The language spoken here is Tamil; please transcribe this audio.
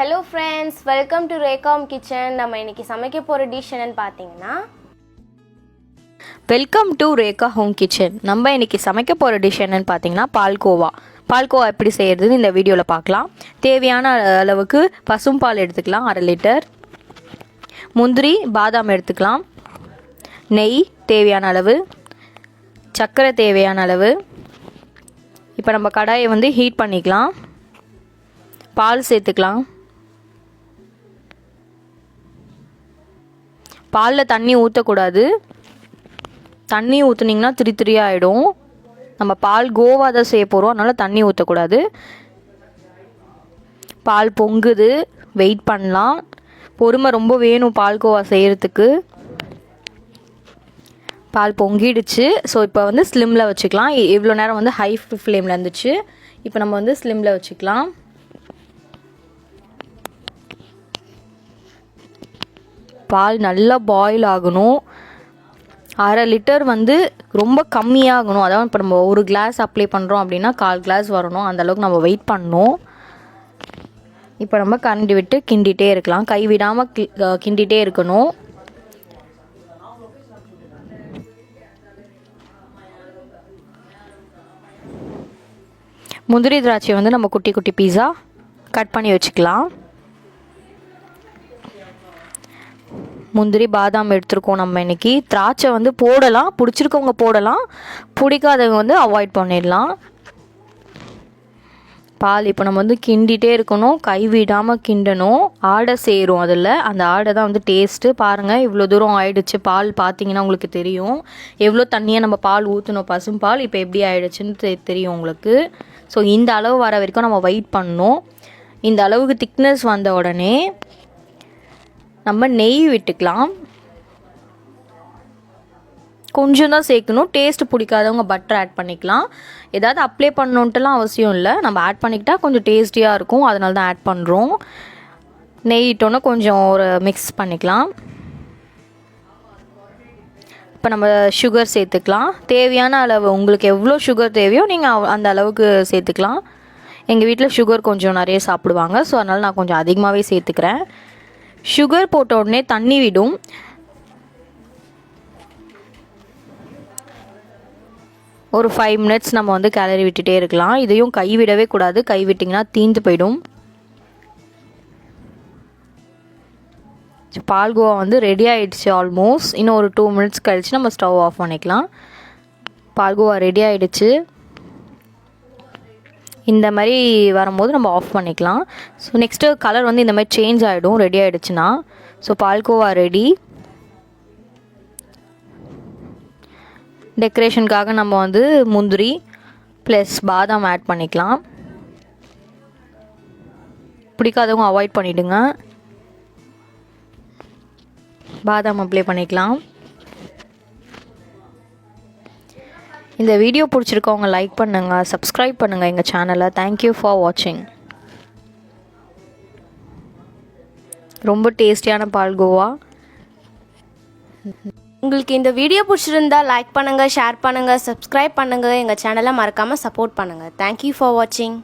ஹலோ ஃப்ரெண்ட்ஸ் வெல்கம் டு ரேகாம் கிச்சன் நம்ம இன்னைக்கு சமைக்க போகிற டிஷ் என்னன்னு பார்த்தீங்கன்னா welcome to Rekha home kitchen நம்ம இன்னைக்கு சமைக்க போகிற டிஷ் என்னன்னு பார்த்தீங்கன்னா பால்கோவா பால்கோவா எப்படி செய்யறதுன்னு இந்த வீடியோவில் பார்க்கலாம். தேவையான அளவுக்கு பசும் பால் எடுத்துக்கலாம் அரை லிட்டர். முந்திரி பாதாம் எடுத்துக்கலாம். நெய் தேவையான அளவு. சர்க்கரை தேவையான அளவு. இப்போ நம்ம கடாயை வந்து ஹீட் பண்ணிக்கலாம். பால் சேர்த்துக்கலாம். பாலில் தண்ணி ஊற்றக்கூடாது தண்ணி ஊற்றுனீங்கன்னா திரி திரியாக ஆகிடும் நம்ம பால் கோவா தான் செய்ய போகிறோம் அதனால் தண்ணி ஊற்றக்கூடாது பால் பொங்குது. வெயிட் பண்ணலாம். பொறுமை ரொம்ப வேணும் பால் கோவா செய்கிறதுக்கு பால் பொங்கிடுச்சு. ஸோ இப்போ வந்து ஸ்லிம்மில் வச்சுக்கலாம். இ- இவ்வளோ நேரம் வந்து ஹை ஃப்ளேமில் இருந்துச்சு. இப்போ நம்ம வந்து ஸ்லிம்மில் வச்சுக்கலாம். பால் நல்லா பாயில் ஆகணும். அரை லிட்டர் வந்து ரொம்ப கம்மியாகணும். அதாவது இப்போ நம்ம ஒரு கிளாஸ் அப்ளை பண்ணுறோம் அப்படின்னா கால் கிளாஸ் வரணும். அந்த அளவுக்கு நம்ம வெயிட் பண்ணணும். இப்போ நம்ம கரண்டி விட்டு கிண்டிகிட்டே இருக்கலாம். கை விடாமல் கிண்டிகிட்டே இருக்கணும். முந்திரி திராட்சை வந்து நம்ம குட்டி குட்டி பீஸா கட் பண்ணி வச்சுக்கலாம். முந்திரி பாதாம் எடுத்திருக்கோம் நம்ம இன்னைக்கு. திராட்சை வந்து போடலாம். பிடிச்சிருக்கவங்க போடலாம். பிடிக்காதவங்க வந்து அவாய்ட் பண்ணிடலாம். பால் இப்போ நம்ம வந்து கிண்டிகிட்டே இருக்கணும். கைவிடாமல் கிண்டணும். ஆடை சேரும் அதில். அந்த ஆடை தான் வந்து டேஸ்ட்டு பாருங்கள் இவ்வளோ தூரம் ஆயிடுச்சு. பால் பார்த்தீங்கன்னா உங்களுக்கு தெரியும். எவ்வளோ தண்ணியாக நம்ம பால் ஊற்றணும் பசும் பால் இப்போ எப்படி ஆயிடுச்சுன்னு தெ- தெரியும் உங்களுக்கு. ஸோ இந்த அளவு வர வரைக்கும் நம்ம வெயிட் பண்ணணும். இந்த அளவுக்கு திக்னஸ் வந்த உடனே நம்ம நெய் விட்டுக்கலாம். கொஞ்சம் தான் சேர்க்கணும். டேஸ்ட் பிடிக்காதவங்க பட்டர் ஆட் பண்ணிக்கலாம். ஏதாவது அப்ளை பண்ணணுன்ட்டுலாம் அவசியம் இல்லை. நம்ம ஆட் பண்ணிக்கிட்டா கொஞ்சம் டேஸ்டியாக இருக்கும். அதனால தான் ஆட் பண்ணுறோம் நெய் இட்டோன்னே கொஞ்சம் ஒரு மிக்ஸ் பண்ணிக்கலாம். இப்போ நம்ம சுகர் சேர்த்துக்கலாம். தேவையான அளவு உங்களுக்கு எவ்வளோ சுகர் தேவையோ நீங்கள் அந்த அளவுக்கு சேர்த்துக்கலாம். எங்கள் வீட்டில் சுகர் கொஞ்சம் நிறைய சாப்பிடுவாங்க. ஸோ அதனால் நான் கொஞ்சம் அதிகமாகவே சேர்த்துக்கிறேன். சுகர் போட்ட உடனே தண்ணி விடும். ஒரு ஃபைவ் மினிட்ஸ் நம்ம வந்து கேலரி விட்டுட்டே இருக்கலாம். இதையும் கை விடவே கூடாது. கை விட்டிங்கன்னா தீந்து போயிடும். பால்கோவா வந்து ரெடி ஆகிடுச்சு ஆல்மோஸ்ட் இன்னும் ஒரு டூ மினிட்ஸ் கழித்து நம்ம ஸ்டவ் ஆஃப் பண்ணிக்கலாம். பால்கோவா ரெடி ஆகிடுச்சு இந்த மாதிரி வரும்போது நம்ம ஆஃப் பண்ணிக்கலாம். ஸோ நெக்ஸ்ட்டு கலர் வந்து இந்த மாதிரி சேஞ்ச் ஆகிடும் ரெடி ஆகிடுச்சுன்னா ஸோ பால்கோவா ரெடி டெக்கரேஷனுக்காக நம்ம வந்து முந்திரி ப்ளஸ் பாதாம் ஆட் பண்ணிக்கலாம். பிடிக்காதவங்க அவாய்ட் பண்ணிவிடுங்க பாதாம் அப்ளை பண்ணிக்கலாம். இந்த வீடியோ பிடிச்சிருக்கவங்க லைக் பண்ணுங்கள் சப்ஸ்கிரைப் பண்ணுங்கள் எங்கள் சேனலை தேங்க்யூ ஃபார் வாட்சிங் ரொம்ப டேஸ்டியான பால்கோவா உங்களுக்கு இந்த வீடியோ பிடிச்சிருந்தா லைக் பண்ணுங்கள் ஷேர் பண்ணுங்கள் சப்ஸ்கிரைப் பண்ணுங்கள் எங்கள் சேனலை மறக்காமல் சப்போர்ட் பண்ணுங்கள் தேங்க்யூ ஃபார் வாட்சிங்